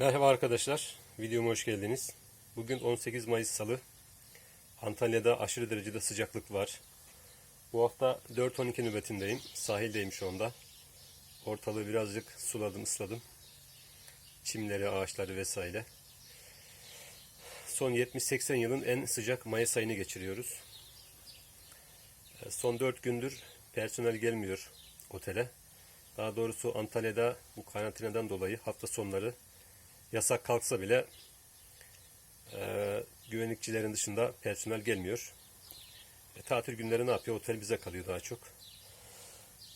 Merhaba arkadaşlar, videoma hoş geldiniz. Bugün 18 Mayıs Salı. Antalya'da aşırı derecede sıcaklık var. Bu hafta 4-12 nöbetindeyim. Sahildeyim şu anda. Ortalığı birazcık suladım, ısladım. Çimleri, ağaçları vesaire. Son 70-80 yılın en sıcak Mayıs ayını geçiriyoruz. Ee, Son 4 gündür personel gelmiyor otele. Daha doğrusu Antalya'da bu karantinadan dolayı hafta sonları yasak kalksa bile e, güvenlikçilerin dışında personel gelmiyor. E, tatil günleri ne yapıyor? Otel bize kalıyor daha çok.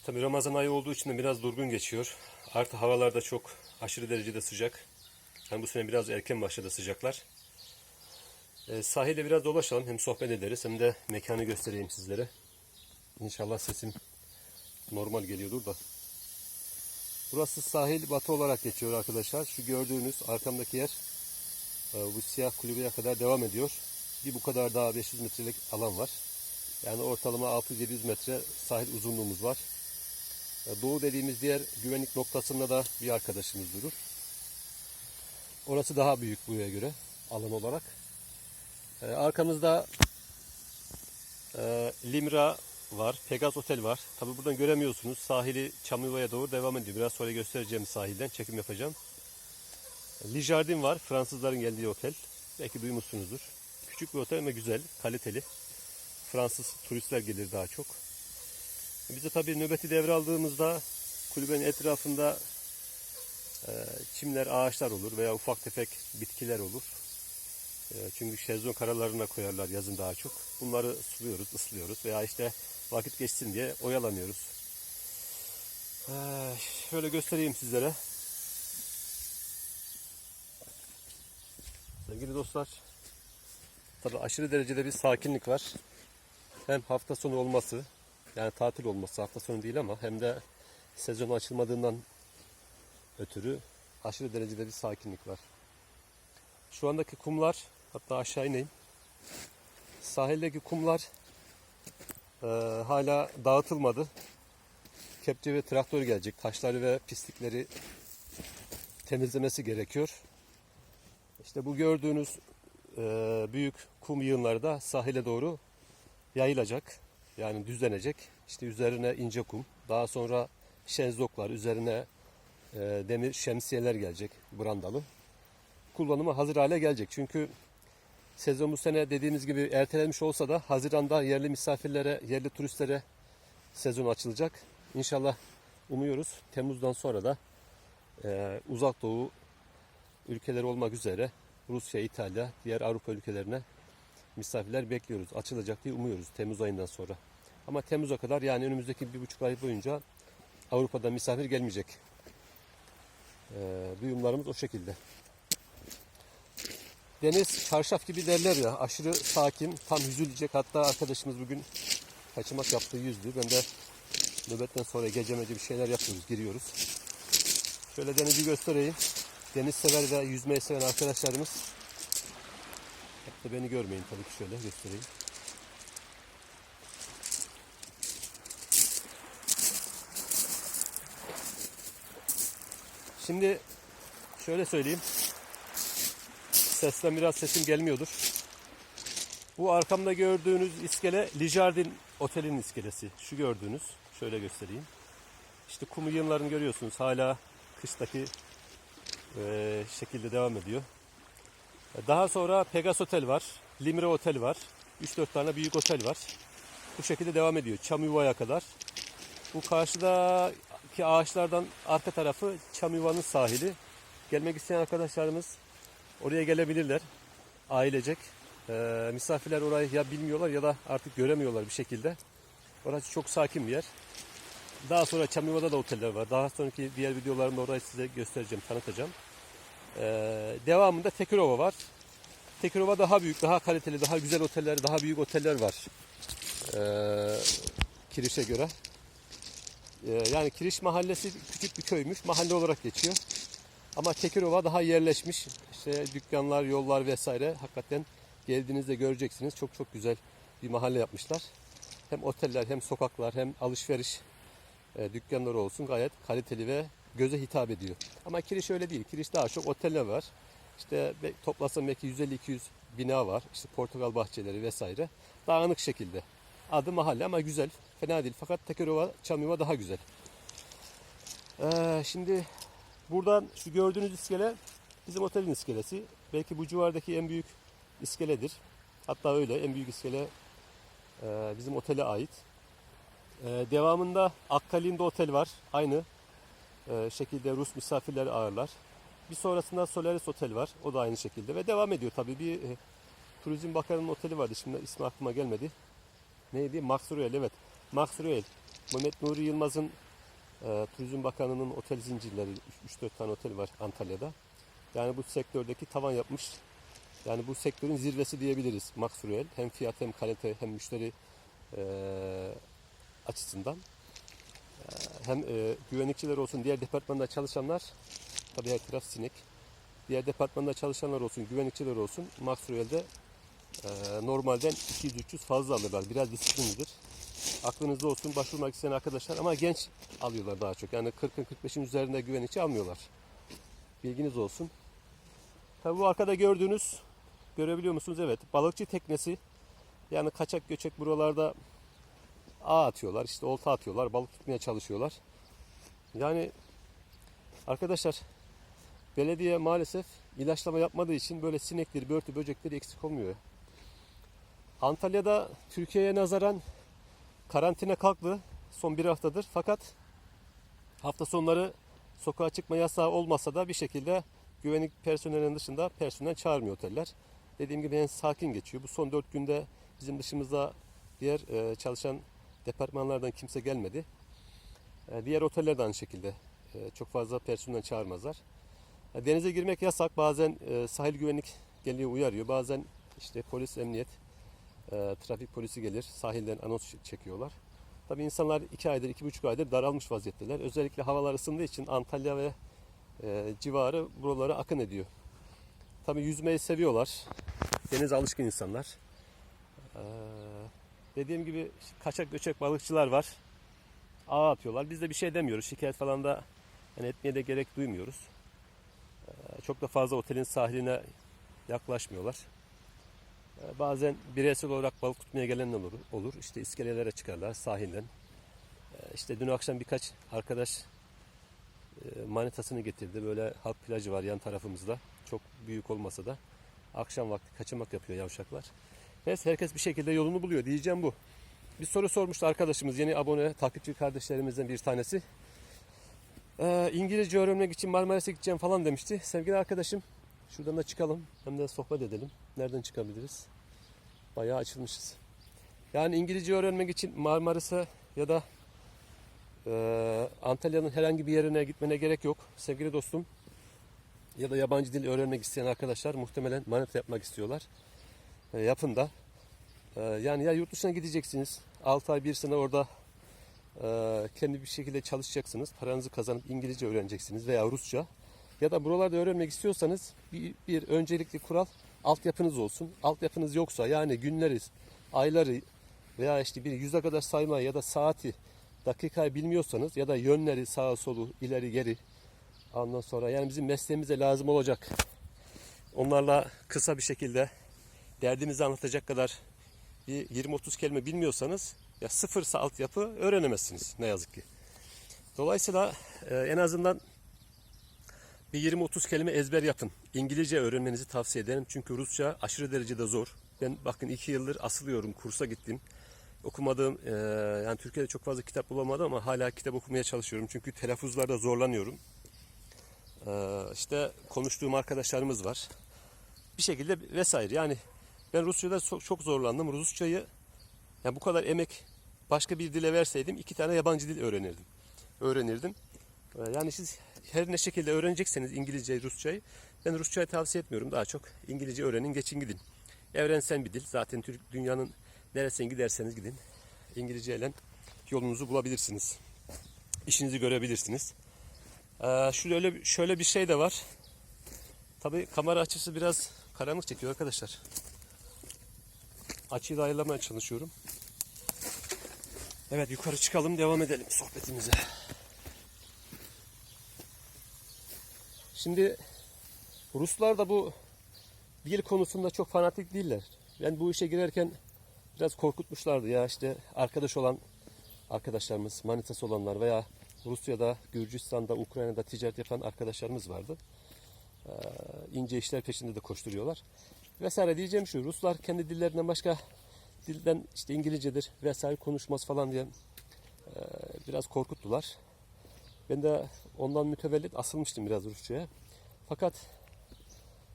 Tabi Ramazan ayı olduğu için de biraz durgun geçiyor. Artı havalar da çok aşırı derecede sıcak. Yani bu sene biraz erken başladı sıcaklar. E, sahilde biraz dolaşalım. Hem sohbet ederiz hem de mekanı göstereyim sizlere. İnşallah sesim normal geliyordur da. Burası sahil batı olarak geçiyor arkadaşlar. Şu gördüğünüz arkamdaki yer e, bu siyah kulübeye kadar devam ediyor. Bir bu kadar daha 500 metrelik alan var. Yani ortalama 600-700 metre sahil uzunluğumuz var. E, Doğu dediğimiz diğer güvenlik noktasında da bir arkadaşımız durur. Orası daha büyük buraya göre alan olarak. E, Arkamızda Limra var. Pegaz Otel var. Tabi buradan göremiyorsunuz. Sahili Çamlıova'ya doğru devam ediyor. Biraz sonra göstereceğim sahilden. Çekim yapacağım. Le Jardin var. Fransızların geldiği otel. Belki duymuşsunuzdur. Küçük bir otel ama güzel, kaliteli. Fransız turistler gelir daha çok. Biz de tabii nöbeti devraldığımızda kulübenin etrafında e, çimler, ağaçlar olur veya ufak tefek bitkiler olur. E, Çünkü şezlong karalarına koyarlar yazın daha çok. Bunları suluyoruz, ıslıyoruz veya işte vakit geçsin diye oyalanıyoruz. Ee, şöyle göstereyim sizlere. Sevgili dostlar, tabi aşırı derecede bir sakinlik var. Hem hafta sonu olması, yani tatil olması hafta sonu değil ama hem de sezon açılmadığından ötürü aşırı derecede bir sakinlik var. Şu andaki kumlar, hatta aşağı ineyim. Sahildeki kumlar e, hala dağıtılmadı. Kepçe ve traktör gelecek. Taşları ve pislikleri temizlemesi gerekiyor. İşte bu gördüğünüz e, büyük kum yığınları da sahile doğru yayılacak. Yani düzlenecek. İşte üzerine ince kum. Daha sonra şezlonglar, üzerine e, demir şemsiyeler gelecek brandalı. Kullanıma hazır hale gelecek. Çünkü sezon bu sene dediğimiz gibi ertelenmiş olsa da Haziran'da yerli misafirlere, yerli turistlere sezon açılacak. İnşallah umuyoruz Temmuz'dan sonra da e, uzak doğu ülkeleri olmak üzere Rusya, İtalya, diğer Avrupa ülkelerine misafirler bekliyoruz. Açılacak diye umuyoruz Temmuz ayından sonra. Ama Temmuz'a kadar yani önümüzdeki bir buçuk ay boyunca Avrupa'dan misafir gelmeyecek. E, duyumlarımız o şekilde. Deniz çarşaf gibi derler ya aşırı sakin tam yüzülecek. Hatta arkadaşımız bugün kaçamak yaptı yüzdü. Ben de nöbetten sonra gecemeci bir şeyler yapıyoruz giriyoruz. Şöyle denizi göstereyim. Deniz sever ve yüzmeyi seven arkadaşlarımız. Hatta beni görmeyin tabii ki şöyle göstereyim. Şimdi şöyle söyleyeyim sesten biraz sesim gelmiyordur. Bu arkamda gördüğünüz iskele Lijardin Otel'in iskelesi. Şu gördüğünüz. Şöyle göstereyim. İşte kum yığınlarını görüyorsunuz. Hala kıştaki e, şekilde devam ediyor. Daha sonra Pegas Otel var. Limre Otel var. 3-4 tane büyük otel var. Bu şekilde devam ediyor. Çamyuva'ya kadar. Bu karşıdaki ağaçlardan arka tarafı Çamyuva'nın sahili. Gelmek isteyen arkadaşlarımız Oraya gelebilirler. Ailecek. Ee, misafirler orayı ya bilmiyorlar ya da artık göremiyorlar bir şekilde. Orası çok sakin bir yer. Daha sonra Çamyuva'da da oteller var. Daha sonraki diğer videolarımda orayı size göstereceğim, tanıtacağım. Ee, devamında Tekirova var. Tekirova daha büyük, daha kaliteli, daha güzel oteller, daha büyük oteller var. Ee, Kiriş'e göre. Ee, yani Kiriş mahallesi küçük bir köymüş. Mahalle olarak geçiyor. Ama Tekirova daha yerleşmiş. İşte dükkanlar, yollar vesaire hakikaten geldiğinizde göreceksiniz. Çok çok güzel bir mahalle yapmışlar. Hem oteller hem sokaklar hem alışveriş e, dükkanları olsun gayet kaliteli ve göze hitap ediyor. Ama Kiriş öyle değil. Kiriş daha çok oteller var. İşte toplasan belki 150-200 bina var. İşte portakal bahçeleri vesaire. Dağınık şekilde. Adı mahalle ama güzel. Fena değil. Fakat Tekerova, Çamyova daha güzel. Ee, şimdi buradan şu gördüğünüz iskele bizim otelin iskelesi. Belki bu civardaki en büyük iskeledir. Hatta öyle en büyük iskele e, bizim otele ait. E, devamında Akkali'nde otel var. Aynı e, şekilde Rus misafirleri ağırlar. Bir sonrasında Solaris Otel var. O da aynı şekilde ve devam ediyor tabii. Bir e, Turizm Bakanı'nın oteli vardı. Şimdi ismi aklıma gelmedi. Neydi? Royal evet. Royal. Mehmet Nuri Yılmaz'ın e, Turizm Bakanı'nın otel zincirleri 3-4 tane otel var Antalya'da. Yani bu sektördeki tavan yapmış. Yani bu sektörün zirvesi diyebiliriz Max Royal. Hem fiyat hem kalite hem müşteri e, açısından. E, hem e, güvenlikçiler olsun diğer departmanda çalışanlar tabii her taraf sinek. Diğer departmanda çalışanlar olsun, güvenlikçiler olsun Max Royal'de e, normalden 200-300 fazla alırlar. Biraz disiplinlidir. Aklınızda olsun başvurmak isteyen arkadaşlar ama genç alıyorlar daha çok. Yani 40'ın 45'in üzerinde güvenlikçi almıyorlar. Bilginiz olsun. Tabii bu arkada gördüğünüz görebiliyor musunuz? Evet. Balıkçı teknesi. Yani kaçak göçek buralarda ağ atıyorlar. işte olta atıyorlar. Balık tutmaya çalışıyorlar. Yani arkadaşlar belediye maalesef ilaçlama yapmadığı için böyle sinekleri, börtü, böcekleri eksik olmuyor. Antalya'da Türkiye'ye nazaran karantina kalktı son bir haftadır. Fakat hafta sonları sokağa çıkma yasağı olmasa da bir şekilde güvenlik personelinin dışında personel çağırmıyor oteller. Dediğim gibi en sakin geçiyor. Bu son 4 günde bizim dışımızda diğer e, çalışan departmanlardan kimse gelmedi. E, diğer oteller de aynı şekilde e, çok fazla personel çağırmazlar. E, denize girmek yasak. Bazen e, sahil güvenlik geliyor uyarıyor. Bazen işte polis, emniyet, e, trafik polisi gelir. Sahilden anons çekiyorlar. Tabii insanlar 2 aydır, 2,5 aydır daralmış vaziyetteler. Özellikle havalar ısındığı için Antalya ve e, civarı buralara akın ediyor. Tabii yüzmeyi seviyorlar. Denize alışkın insanlar. Ee, dediğim gibi kaçak göçek balıkçılar var. Ağ atıyorlar. Biz de bir şey demiyoruz. Şikayet falan da yani etmeye de gerek duymuyoruz. Ee, çok da fazla otelin sahiline yaklaşmıyorlar. Ee, bazen bireysel olarak balık tutmaya gelenler olur. olur. İşte iskelelere çıkarlar sahilden. Ee, işte dün akşam birkaç arkadaş e, manitasını getirdi. Böyle halk plajı var yan tarafımızda. Çok büyük olmasa da akşam vakti kaçamak yapıyor yavşaklar. Neyse herkes bir şekilde yolunu buluyor diyeceğim bu. Bir soru sormuştu arkadaşımız yeni abone takipçi kardeşlerimizden bir tanesi. Ee, İngilizce öğrenmek için Marmaris'e gideceğim falan demişti. Sevgili arkadaşım şuradan da çıkalım hem de sohbet edelim. Nereden çıkabiliriz? Bayağı açılmışız. Yani İngilizce öğrenmek için Marmaris'e ya da ee, Antalya'nın herhangi bir yerine gitmene gerek yok. Sevgili dostum ya da yabancı dil öğrenmek isteyen arkadaşlar muhtemelen manita yapmak istiyorlar. Ee, yapın da. Ee, yani ya yurt dışına gideceksiniz. 6 ay 1 sene orada e, kendi bir şekilde çalışacaksınız. Paranızı kazanıp İngilizce öğreneceksiniz veya Rusça. Ya da buralarda öğrenmek istiyorsanız bir, bir öncelikli kural altyapınız olsun. Altyapınız yoksa yani günleri, ayları veya işte bir yüze kadar sayma ya da saati dakikayı bilmiyorsanız ya da yönleri sağa solu ileri geri ondan sonra yani bizim mesleğimize lazım olacak onlarla kısa bir şekilde derdimizi anlatacak kadar bir 20-30 kelime bilmiyorsanız ya sıfırsa altyapı öğrenemezsiniz ne yazık ki. Dolayısıyla e, en azından bir 20-30 kelime ezber yapın. İngilizce öğrenmenizi tavsiye ederim. Çünkü Rusça aşırı derecede zor. Ben bakın 2 yıldır asılıyorum, kursa gittim okumadığım e, yani Türkiye'de çok fazla kitap bulamadım ama hala kitap okumaya çalışıyorum. Çünkü telaffuzlarda zorlanıyorum. E, işte konuştuğum arkadaşlarımız var. Bir şekilde vesaire yani ben Rusça'da çok, zorlandım. Rusçayı yani bu kadar emek başka bir dile verseydim iki tane yabancı dil öğrenirdim. Öğrenirdim. Yani siz her ne şekilde öğrenecekseniz İngilizceyi, Rusçayı ben Rusçayı tavsiye etmiyorum. Daha çok İngilizce öğrenin, geçin gidin. Evrensel bir dil. Zaten Türk dünyanın Neresine giderseniz gidin. İngilizce ile yolunuzu bulabilirsiniz. İşinizi görebilirsiniz. Ee, şöyle, şöyle bir şey de var. Tabi kamera açısı biraz karanlık çekiyor arkadaşlar. Açıyı da ayarlamaya çalışıyorum. Evet yukarı çıkalım devam edelim sohbetimize. Şimdi Ruslar da bu dil konusunda çok fanatik değiller. Ben bu işe girerken biraz korkutmuşlardı ya işte arkadaş olan arkadaşlarımız, manitası olanlar veya Rusya'da, Gürcistan'da, Ukrayna'da ticaret yapan arkadaşlarımız vardı. Ee, ince işler peşinde de koşturuyorlar. Vesaire diyeceğim şu, Ruslar kendi dillerinden başka dilden işte İngilizcedir vesaire konuşmaz falan diye e, biraz korkuttular. Ben de ondan mütevellit asılmıştım biraz Rusça'ya. Fakat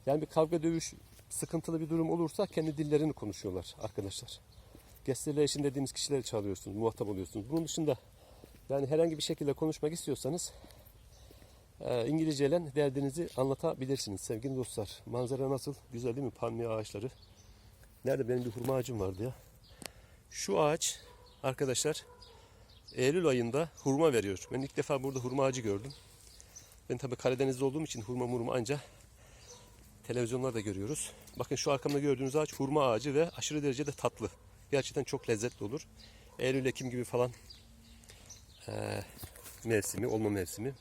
yani bir kavga dövüş sıkıntılı bir durum olursa kendi dillerini konuşuyorlar arkadaşlar. Gestelation dediğimiz kişileri çağırıyorsunuz, muhatap oluyorsunuz. Bunun dışında yani herhangi bir şekilde konuşmak istiyorsanız e, İngilizceyle derdinizi anlatabilirsiniz sevgili dostlar. Manzara nasıl? Güzel değil mi? Palmiye ağaçları. Nerede benim bir hurma ağacım vardı ya. Şu ağaç arkadaşlar Eylül ayında hurma veriyor. Ben ilk defa burada hurma ağacı gördüm. Ben tabii Karadeniz'de olduğum için hurma murma anca televizyonlarda görüyoruz. Bakın şu arkamda gördüğünüz ağaç hurma ağacı ve aşırı derecede tatlı. Gerçekten çok lezzetli olur. Eylül, Ekim gibi falan eee, mevsimi, olma mevsimi.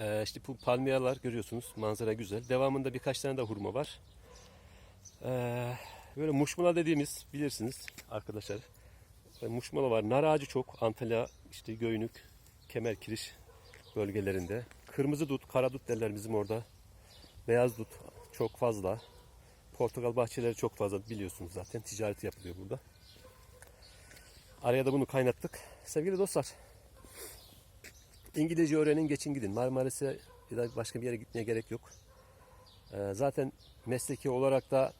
Eee işte bu palmiyeler görüyorsunuz. Manzara güzel. Devamında birkaç tane de hurma var. Eee, böyle muşmula dediğimiz bilirsiniz arkadaşlar. E, var. Nar ağacı çok. Antalya, işte Göynük, Kemerkiriş bölgelerinde. Kırmızı dut, kara dut derler bizim orada. Beyaz dut çok fazla. Portakal bahçeleri çok fazla biliyorsunuz zaten. Ticaret yapılıyor burada. Araya da bunu kaynattık. Sevgili dostlar. İngilizce öğrenin geçin gidin. Marmaris'e ya da başka bir yere gitmeye gerek yok. Ee, zaten mesleki olarak da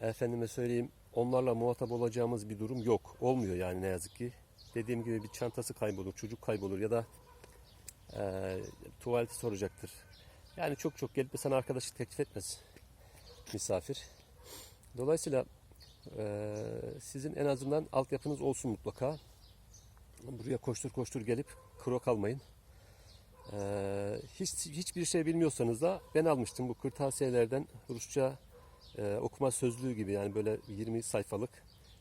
efendime söyleyeyim onlarla muhatap olacağımız bir durum yok. Olmuyor yani ne yazık ki. Dediğim gibi bir çantası kaybolur, çocuk kaybolur ya da e, tuvaleti soracaktır. Yani çok çok gelip sana arkadaşlık teklif etmez misafir. Dolayısıyla e, sizin en azından altyapınız olsun mutlaka. Buraya koştur koştur gelip kro kalmayın. E, hiç hiçbir şey bilmiyorsanız da ben almıştım bu kırtasiyelerden Rusça e, okuma sözlüğü gibi yani böyle 20 sayfalık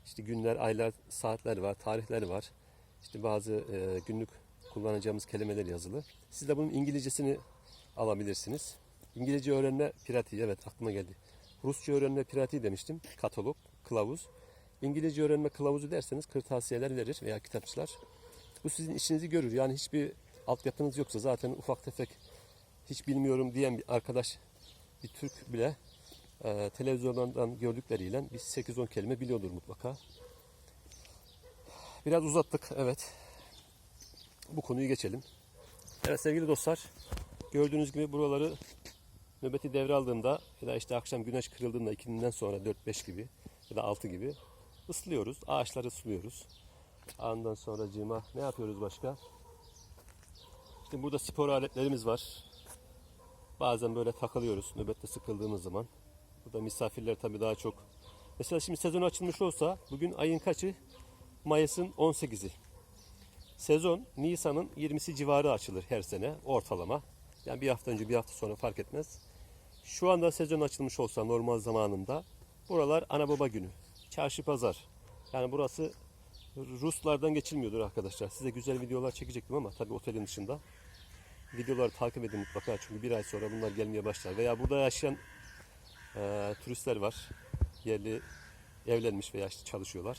işte günler, aylar, saatler var, tarihler var. İşte bazı e, günlük kullanacağımız kelimeler yazılı. Siz de bunun İngilizcesini alabilirsiniz. İngilizce öğrenme pratiği evet aklıma geldi. Rusça öğrenme pratiği demiştim. Katalog, kılavuz. İngilizce öğrenme kılavuzu derseniz kırtasiyeler verir veya kitapçılar. Bu sizin işinizi görür. Yani hiçbir altyapınız yoksa zaten ufak tefek hiç bilmiyorum diyen bir arkadaş, bir Türk bile e, televizyondan gördükleriyle bir 8-10 kelime biliyordur mutlaka. Biraz uzattık evet. Bu konuyu geçelim. Evet sevgili dostlar gördüğünüz gibi buraları nöbeti devraldığında ya da işte akşam güneş kırıldığında ikindinden sonra 4-5 gibi ya da 6 gibi ıslıyoruz. Ağaçları ıslıyoruz. Ondan sonra cima ne yapıyoruz başka? İşte burada spor aletlerimiz var. Bazen böyle takılıyoruz nöbette sıkıldığımız zaman. Burada misafirler tabii daha çok. Mesela şimdi sezon açılmış olsa bugün ayın kaçı? Mayıs'ın 18'i. Sezon Nisan'ın 20'si civarı açılır her sene ortalama. Yani bir hafta önce bir hafta sonra fark etmez. Şu anda sezon açılmış olsa normal zamanında buralar ana baba günü. Çarşı pazar. Yani burası Ruslardan geçilmiyordur arkadaşlar. Size güzel videolar çekecektim ama tabii otelin dışında. Videoları takip edin mutlaka çünkü bir ay sonra bunlar gelmeye başlar. Veya burada yaşayan e, turistler var. Yerli evlenmiş veya işte çalışıyorlar.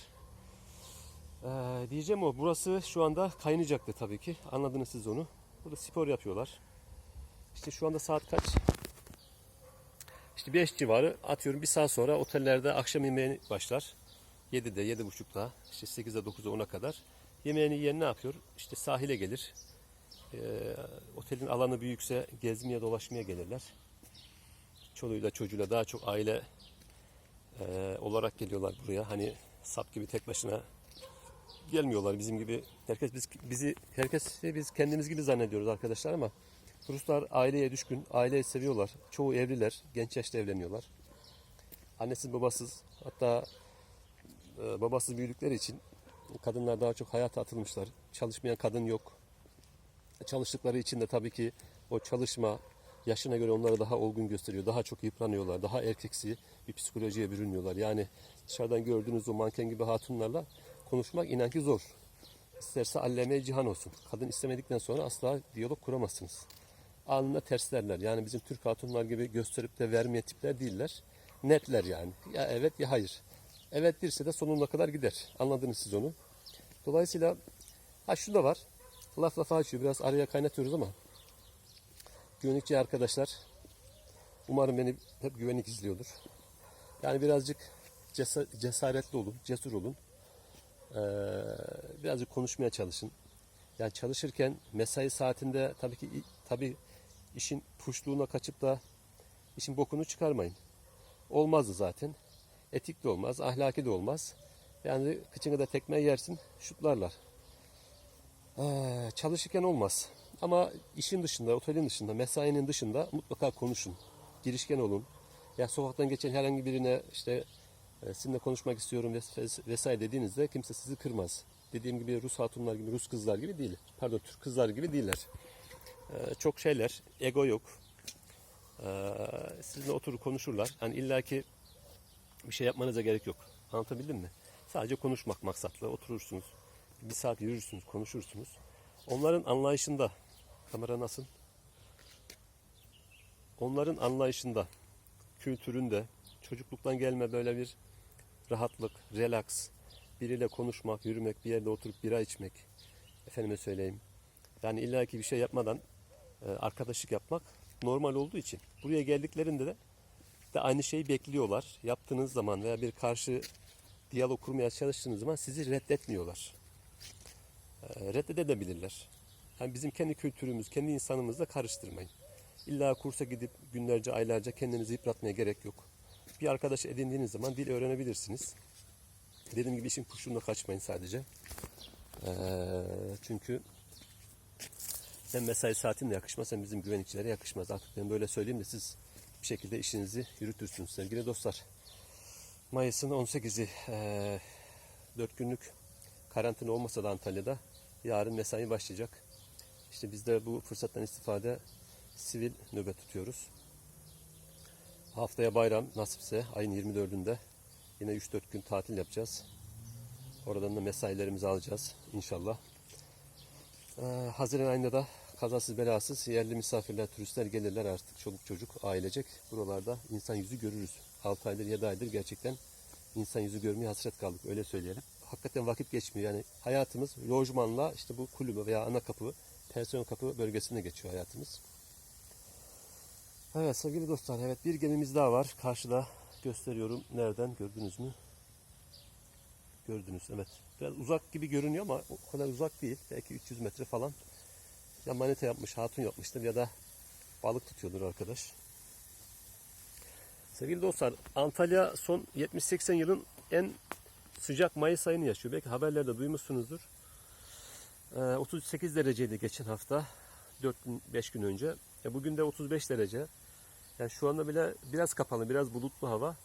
E, diyeceğim o. Burası şu anda kaynayacaktı tabii ki. Anladınız siz onu. Burada spor yapıyorlar. İşte şu anda saat kaç? İşte 5 civarı atıyorum bir saat sonra otellerde akşam yemeği başlar. 7'de, 7.30'da, işte 8'de, 9'da, 10'a kadar. Yemeğini yiyen ne yapıyor? İşte sahile gelir. Ee, otelin alanı büyükse gezmeye, dolaşmaya gelirler. Çoluğuyla çocuğuyla daha çok aile e, olarak geliyorlar buraya. Hani sap gibi tek başına gelmiyorlar bizim gibi. Herkes biz bizi herkes biz kendimiz gibi zannediyoruz arkadaşlar ama Ruslar aileye düşkün, aileyi seviyorlar. Çoğu evliler, genç yaşta evleniyorlar. Annesiz babasız, hatta e, babasız büyüdükleri için kadınlar daha çok hayata atılmışlar. Çalışmayan kadın yok. Çalıştıkları için de tabii ki o çalışma yaşına göre onları daha olgun gösteriyor. Daha çok yıpranıyorlar. Daha erkeksi bir psikolojiye bürünüyorlar. Yani dışarıdan gördüğünüz o manken gibi hatunlarla konuşmak inan ki zor. İsterse alleme cihan olsun. Kadın istemedikten sonra asla diyalog kuramazsınız. anında terslerler. Yani bizim Türk hatunlar gibi gösterip de vermeye tipler değiller. Netler yani. Ya evet ya hayır. Evet dirse de sonuna kadar gider. Anladınız siz onu. Dolayısıyla ha şu da var. Laf lafa açıyor. Biraz araya kaynatıyoruz ama güvenlikçi arkadaşlar umarım beni hep güvenlik izliyordur. Yani birazcık cesa- cesaretli olun, cesur olun. Ee, birazcık konuşmaya çalışın. Yani çalışırken mesai saatinde tabii ki tabii işin puşluğuna kaçıp da işin bokunu çıkarmayın. Olmazdı zaten. Etik de olmaz, ahlaki de olmaz. Yani kıçını da tekme yersin, şutlarlar. Ee, çalışırken olmaz. Ama işin dışında, otelin dışında, mesainin dışında mutlaka konuşun. Girişken olun. Ya sokaktan geçen herhangi birine işte e, sizinle konuşmak istiyorum ves- vesaire dediğinizde kimse sizi kırmaz. Dediğim gibi Rus hatunlar gibi, Rus kızlar gibi değil. Pardon, Türk kızlar gibi değiller. Ee, çok şeyler, ego yok. Ee, sizinle oturup konuşurlar. Yani illaki bir şey yapmanıza gerek yok. Anlatabildim mi? Sadece konuşmak maksatlı. Oturursunuz. Bir saat yürürsünüz, konuşursunuz. Onların anlayışında, kamera nasıl? Onların anlayışında, kültüründe, çocukluktan gelme böyle bir rahatlık, relax, biriyle konuşmak, yürümek, bir yerde oturup bira içmek, efendime söyleyeyim. Yani illaki bir şey yapmadan e, arkadaşlık yapmak normal olduğu için. Buraya geldiklerinde de, de aynı şeyi bekliyorlar. Yaptığınız zaman veya bir karşı diyalog kurmaya çalıştığınız zaman sizi reddetmiyorlar. E, reddedebilirler. Yani bizim kendi kültürümüz, kendi insanımızla karıştırmayın. İlla kursa gidip günlerce, aylarca kendinizi yıpratmaya gerek yok. Bir arkadaş edindiğiniz zaman dil öğrenebilirsiniz. Dediğim gibi işin kuşluğuna kaçmayın sadece. Ee, çünkü hem mesai saatinde yakışmaz hem bizim güvenlikçilere yakışmaz. Artık ben böyle söyleyeyim de siz bir şekilde işinizi yürütürsünüz sevgili dostlar. Mayıs'ın 18'i ee, 4 günlük karantina olmasa da Antalya'da yarın mesai başlayacak. İşte biz de bu fırsattan istifade sivil nöbet tutuyoruz. Haftaya bayram nasipse ayın 24'ünde yine 3-4 gün tatil yapacağız. Oradan da mesailerimizi alacağız inşallah. Ee, Haziran ayında da kazasız belasız yerli misafirler, turistler gelirler artık çoluk çocuk, ailecek. Buralarda insan yüzü görürüz. 6 aydır 7 aydır gerçekten insan yüzü görmeye hasret kaldık öyle söyleyelim. Hakikaten vakit geçmiyor yani hayatımız lojmanla işte bu kulübe veya ana kapı, personel kapı bölgesinde geçiyor hayatımız. Evet sevgili dostlar evet bir gemimiz daha var. Karşıda gösteriyorum. Nereden gördünüz mü? Gördünüz evet. Biraz uzak gibi görünüyor ama o kadar uzak değil. Belki 300 metre falan. Ya manita yapmış, hatun yapmıştır ya da balık tutuyordur arkadaş. Sevgili dostlar Antalya son 70-80 yılın en sıcak Mayıs ayını yaşıyor. Belki haberlerde duymuşsunuzdur. Ee, 38 dereceydi geçen hafta. 4 gün, 5 gün önce. E bugün de 35 derece. Yani şu anda bile biraz kapalı, biraz bulutlu hava.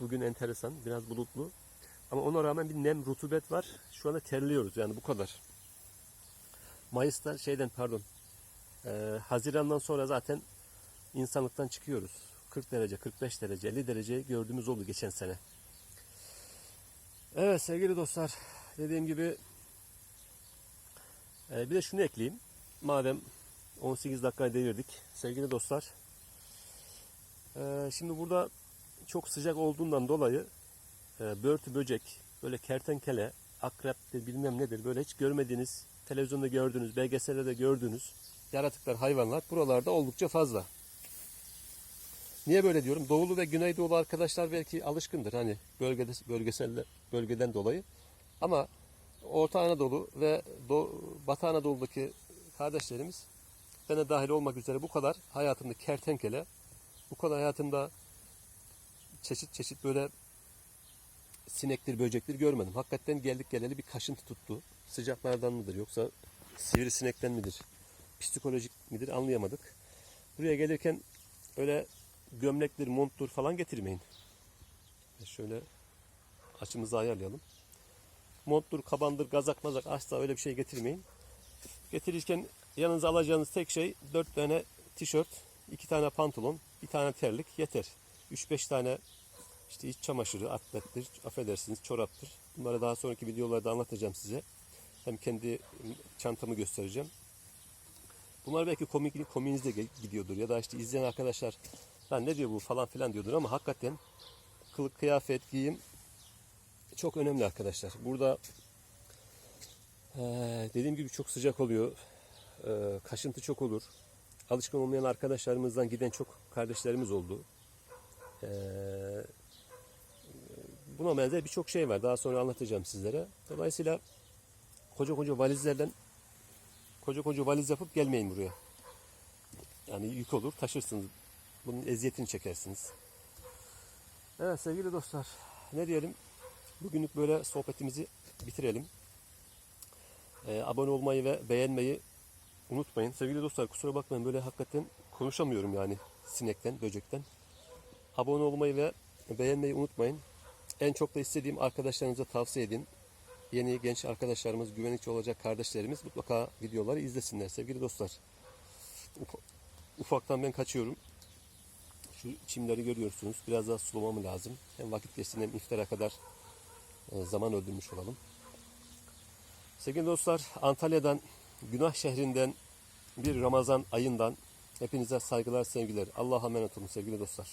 Bugün enteresan, biraz bulutlu. Ama ona rağmen bir nem, rutubet var. Şu anda terliyoruz yani bu kadar. Mayıs'ta şeyden pardon. e, Haziran'dan sonra zaten insanlıktan çıkıyoruz. 40 derece, 45 derece, 50 derece gördüğümüz oldu geçen sene. Evet sevgili dostlar, dediğim gibi bir de şunu ekleyeyim. Madem 18 dakikayı devirdik sevgili dostlar. e, şimdi burada çok sıcak olduğundan dolayı e, börtü böcek, böyle kertenkele, akreptir bilmem nedir böyle hiç görmediğiniz, televizyonda gördüğünüz, belgesellerde gördüğünüz yaratıklar, hayvanlar buralarda oldukça fazla. Niye böyle diyorum? Doğulu ve Güneydoğulu arkadaşlar belki alışkındır hani bölgede bölgesel bölgeden dolayı. Ama Orta Anadolu ve Doğu, Batı Anadolu'daki kardeşlerimiz ben dahil olmak üzere bu kadar hayatımda kertenkele, bu kadar hayatımda çeşit çeşit böyle sinektir, böcektir görmedim. Hakikaten geldik geleli bir kaşıntı tuttu. Sıcaklardan mıdır yoksa sivrisinekten midir? Psikolojik midir anlayamadık. Buraya gelirken öyle gömlektir, monttur falan getirmeyin. Şöyle açımızı ayarlayalım. Monttur, kabandır, gazak mazak asla öyle bir şey getirmeyin. Getirirken yanınıza alacağınız tek şey 4 tane tişört, 2 tane pantolon, bir tane terlik yeter. 3-5 tane işte iç çamaşırı, atlettir, affedersiniz çoraptır. Bunları daha sonraki videolarda anlatacağım size. Hem kendi çantamı göstereceğim. Bunlar belki komik, komiğinizde gidiyordur ya da işte izleyen arkadaşlar lan ne diyor bu falan filan diyordur ama hakikaten kılık kıyafet giyim çok önemli arkadaşlar. Burada dediğim gibi çok sıcak oluyor. Kaşıntı çok olur. Alışkın olmayan arkadaşlarımızdan giden çok kardeşlerimiz oldu. Buna benzer birçok şey var. Daha sonra anlatacağım sizlere. Dolayısıyla koca koca valizlerden koca koca valiz yapıp gelmeyin buraya. Yani yük olur, taşırsınız. Bunun eziyetini çekersiniz. Evet sevgili dostlar, ne diyelim? Bugünlük böyle sohbetimizi bitirelim. Ee, abone olmayı ve beğenmeyi unutmayın. Sevgili dostlar kusura bakmayın böyle hakikaten konuşamıyorum yani sinekten, böcekten. Abone olmayı ve beğenmeyi unutmayın. En çok da istediğim arkadaşlarınıza tavsiye edin. Yeni genç arkadaşlarımız, güvenlikçi olacak kardeşlerimiz mutlaka videoları izlesinler sevgili dostlar. Uf- Ufaktan ben kaçıyorum. Şu çimleri görüyorsunuz. Biraz daha sulamam lazım. Hem vakit geçsin hem iftara kadar zaman öldürmüş olalım. Sevgili dostlar, Antalya'dan, Günah şehrinden bir Ramazan ayından hepinize saygılar, sevgiler. Allah'a emanet olun sevgili dostlar.